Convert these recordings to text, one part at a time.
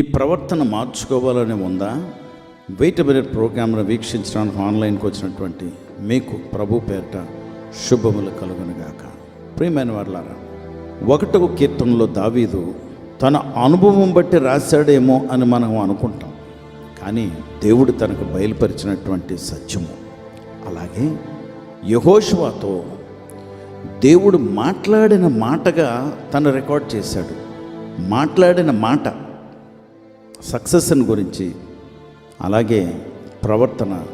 ఈ ప్రవర్తన మార్చుకోవాలని ఉందా? వెయిట్ మినిట్ ప్రోగ్రామ్ను వీక్షించడానికి ఆన్లైన్కి వచ్చినటువంటి మీకు ప్రభు పేరిట శుభములు కలుగునుగాక. ప్రియమైన వాళ్ళారా ఒకటవ కీర్తనలో దావీదు తన అనుభవం బట్టి రాశాడేమో అని మనం అనుకుంటాం. కానీ దేవుడు తనకు బయలుపరిచినటువంటి సత్యము. అలాగే యహోశువాతో దేవుడు మాట్లాడిన మాటగా తను రికార్డ్ చేశాడు. మాట్లాడిన మాట సక్సెస్ని గురించి అలాగే ప్రవర్తన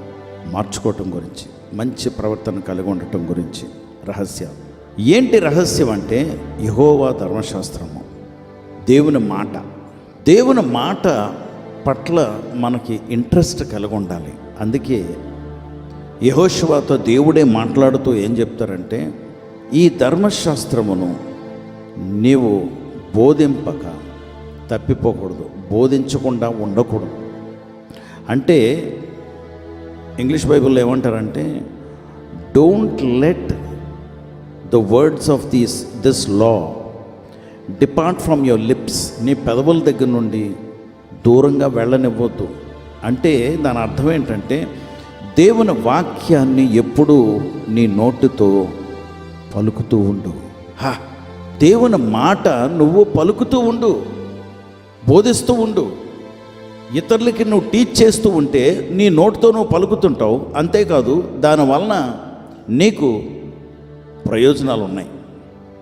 మార్చుకోవటం గురించి మంచి ప్రవర్తన కలిగి ఉండటం గురించి రహస్యం. ఏంటి రహస్యం అంటే యహోవా ధర్మశాస్త్రము. దేవుని మాట. దేవుని మాట పట్ల మనకి ఇంట్రెస్ట్ కలిగి ఉండాలి. అందుకే యహోశివాతో దేవుడే మాట్లాడుతూ ఏం చెప్తారంటే ఈ ధర్మశాస్త్రమును నీవు బోధింపక తప్పిపోకూడదు బోధించకుండా ఉండకూడదు. అంటే ఇంగ్లీష్ బైబిల్లో ఏమంటారంటే don't let the words of these this law depart from your lips నీ పెదవుల దగ్గర నుండి దూరంగా వెళ్ళనివ్వద్దు. అంటే దాని అర్థం ఏంటంటే దేవుని వాక్యాన్ని ఎప్పుడూ నీ నోటితో పలుకుతూ ఉండు. హా దేవుని మాట నువ్వు పలుకుతూ ఉండు. బోధిస్తూ ఉండు. ఇతరులకి నువ్వు టీచ్ చేస్తూ ఉంటే నీ నోటితో నువ్వు పలుకుతుంటావు. అంతేకాదు దానివలన నీకు ప్రయోజనాలు ఉన్నాయి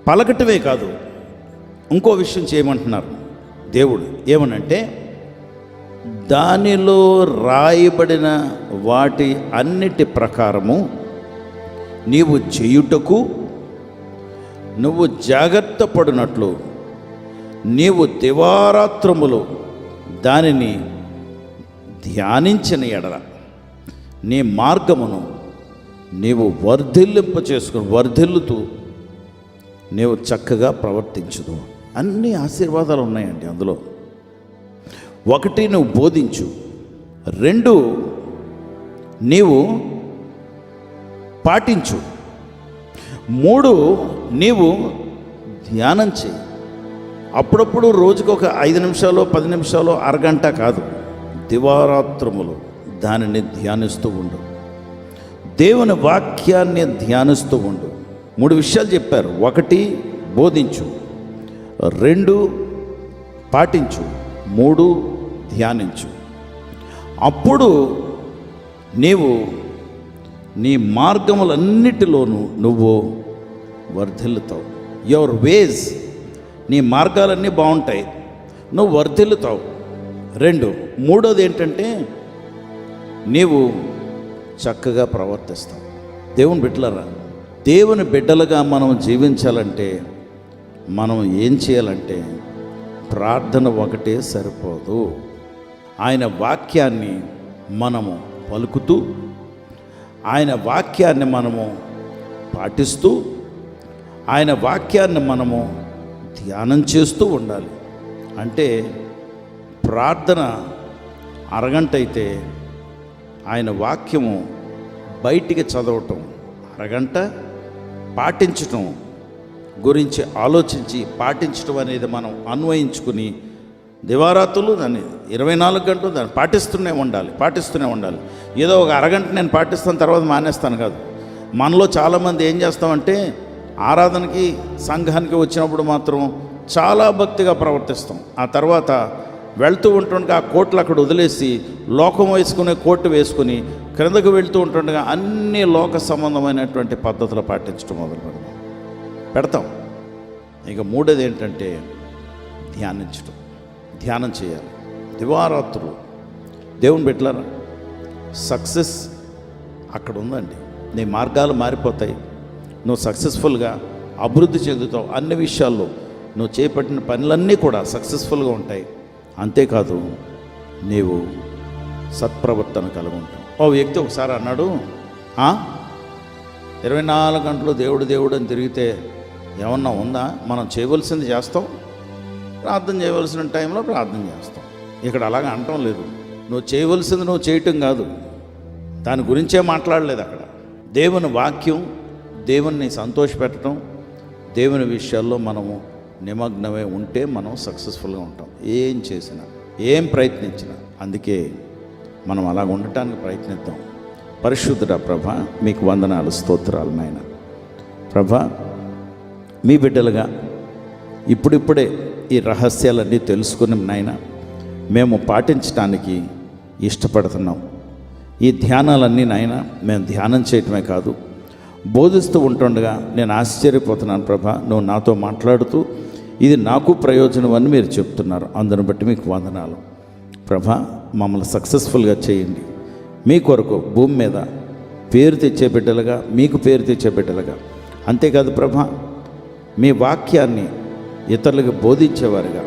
పలకటమే కాదు ఇంకో విషయం చేయమంటున్నారు. దేవుడు ఏమనంటే దానిలో రాయబడిన వాటి అన్నిటి ప్రకారము నీవు చేయుటకు నువ్వు జాగ్రత్త పడినట్లు నీవు దివారాత్రములు దానిని ధ్యానించిన ఎడల నీ మార్గమును నీవు వర్ధిల్లింప చేసుకుని వర్ధిల్లుతూ నీవు చక్కగా ప్రవర్తించుదు అన్ని ఆశీర్వాదాలు ఉన్నాయండి అందులో. ఒకటి నువ్వు బోధించు. రెండు నీవు పాటించు. మూడు నీవు ధ్యానం చేయి. అప్పుడప్పుడు రోజుకు ఒక ఐదు నిమిషాలు పది నిమిషాలు అరగంట కాదు. దివారాత్రములు దానిని ధ్యానిస్తూ ఉండు. దేవుని వాక్యాన్ని ధ్యానిస్తూ ఉండు. మూడు విషయాలు చెప్పారు. ఒకటి బోధించు. రెండు పాటించు. మూడు ధ్యానించు. అప్పుడు నీవు నీ మార్గములన్నిటిలోనూ నువ్వు వర్ధిల్లుతావు. యువర్ వేజ్ నీ మార్గాలన్నీ బాగుంటాయి. నువ్వు వర్ధిల్లుతావు. రెండు మూడోది ఏంటంటే నీవు చక్కగా ప్రవర్తిస్తావు. దేవుని బిడ్డలరా దేవుని బిడ్డలుగా మనం జీవించాలంటే మనం ఏం చేయాలంటే ప్రార్థన ఒకటే సరిపోదు. ఆయన వాక్యాన్ని మనము పలుకుతూ ఆయన వాక్యాన్ని మనము పాటిస్తూ ఆయన వాక్యాన్ని మనము ధ్యానం చేస్తూ ఉండాలి. అంటే ప్రార్థన అరగంట అయితే ఆయన వాక్యము బయటికి చదవటం అరగంట పాటించటం గురించి ఆలోచించి పాటించడం అనేది మనం అన్వయించుకుని దివారాతులు దాన్ని ఇరవై నాలుగు గంటలు దాన్ని పాటిస్తూనే ఉండాలి పాటిస్తూనే ఉండాలి. ఏదో ఒక అరగంట నేను పాటిస్తాను తర్వాత మానేస్తాను కాదు. మనలో చాలామంది ఏం చేస్తామంటే ఆరాధనకి సంఘానికి వచ్చినప్పుడు మాత్రం చాలా భక్తిగా ప్రవర్తిస్తాం. ఆ తర్వాత వెళ్తూ ఉంటుండగా ఆ కోట్లు అక్కడ వదిలేసి లోకం వేసుకునే కోటు వేసుకుని క్రిందకు వెళ్తూ ఉంటుండగా అన్ని లోక సంబంధమైనటువంటి పద్ధతులు పాటించడం మొదలు పెడతాం. పెడతాం ఇక మూడోది ఏంటంటే ధ్యానించడం ధ్యానం చేయాలి. దివారాత్రులు. దేవుని పెట్టారా సక్సెస్ అక్కడ ఉందండి. నీ మార్గాలు మారిపోతాయి. నువ్వు సక్సెస్ఫుల్గా అభివృద్ధి చెందుతావు అన్ని విషయాల్లో. నువ్వు చేపట్టిన పనులన్నీ కూడా సక్సెస్ఫుల్గా ఉంటాయి. అంతేకాదు నీవు సత్ప్రవర్తన కలిగి ఉంటావు. ఓ వ్యక్తి ఒకసారి అన్నాడు ఇరవై నాలుగు గంటలు దేవుడు దేవుడు అని తిరిగితే ఏమన్నా ఉందా? మనం చేయవలసింది చేస్తాం. ప్రార్థన చేయవలసిన టైంలో ప్రార్థన చేస్తాం. ఇక్కడ అలాగ అనటం లేదు. నువ్వు చేయవలసింది నువ్వు చేయటం కాదు. దాని గురించే మాట్లాడలేదు అక్కడ. దేవుని వాక్యం దేవుణ్ణి సంతోషపెట్టడం దేవుని విషయాల్లో మనము నిమగ్నమై ఉంటే మనం సక్సెస్ఫుల్గా ఉంటాం. ఏం చేసినా ఏం ప్రయత్నించినా అందుకే మనం అలా ఉండటానికి ప్రయత్నిద్దాం. పరిశుద్ధుడ ప్రభ మీకు వందనాలు స్తోత్రాలు నాయన. ప్రభ మీ బిడ్డలుగా ఇప్పుడిప్పుడే ఈ రహస్యాలన్నీ తెలుసుకుని నాయన. మేము పాటించడానికి ఇష్టపడుతున్నాం. ఈ ధ్యానాలన్నీ నాయన మేము ధ్యానం చేయటమే కాదు బోధిస్తూ ఉంటుండగా నేను ఆశ్చర్యపోతున్నాను ప్రభ నువ్వు నాతో మాట్లాడుతూ ఇది నాకు ప్రయోజనం అని మీరు చెప్తున్నారు. అందును బట్టి మీకు వందనాలు. ప్రభ మమ్మల్ని సక్సెస్ఫుల్గా చేయండి. మీ కొరకు భూమి మీద పేరు తెచ్చే బిడ్డలుగా మీకు పేరు తెచ్చే బిడ్డలుగా. అంతేకాదు ప్రభ మీ వాక్యాన్ని ఇతరులకు బోధించేవారుగా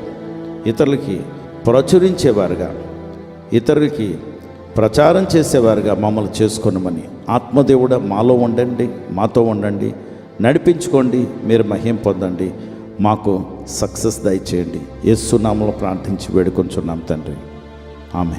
ఇతరులకి ప్రచురించేవారుగా ఇతరులకి ప్రచారం చేసేవారుగా మమ్మల్ని చేసుకోనమని. ఆత్మదేవుడ మాలో ఉండండి మాతో ఉండండి నడిపించుకోండి మీరు మహిం పొందండి మాకు సక్సెస్ దయచేయండి. యేసునామలో ప్రార్థించి వేడుకొంచున్నాం తండ్రి. ఆమె